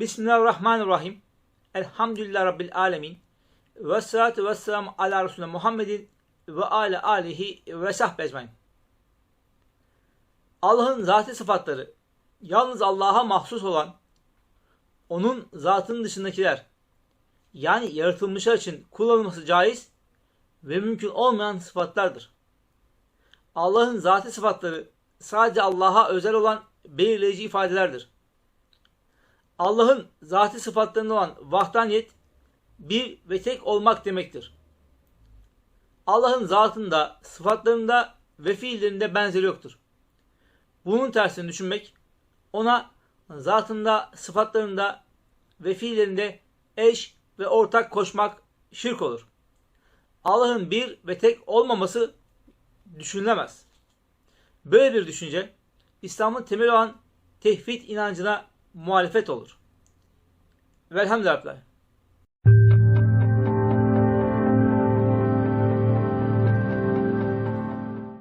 Bismillahirrahmanirrahim. Elhamdülillah Rabbil alemin. Ve salatu ve selamu ala Resulüne Muhammedin ve ala alihi ve sahbe ecmain. Allah'ın zatı sıfatları yalnız Allah'a mahsus olan onun zatının dışındakiler yani yaratılmışlar için kullanılması caiz ve mümkün olmayan sıfatlardır. Allah'ın zatı sıfatları sadece Allah'a özel olan belirleyici ifadelerdir. Allah'ın zatı sıfatlarında olan vahdaniyet bir ve tek olmak demektir. Allah'ın zatında, sıfatlarında ve fiillerinde benzeri yoktur. Bunun tersini düşünmek, ona zatında, sıfatlarında ve fiillerinde eş ve ortak koşmak şirk olur. Allah'ın bir ve tek olmaması düşünülemez. Böyle bir düşünce İslam'ın temeli olan tevhid inancına muhalefet olur. Velhamdülillah.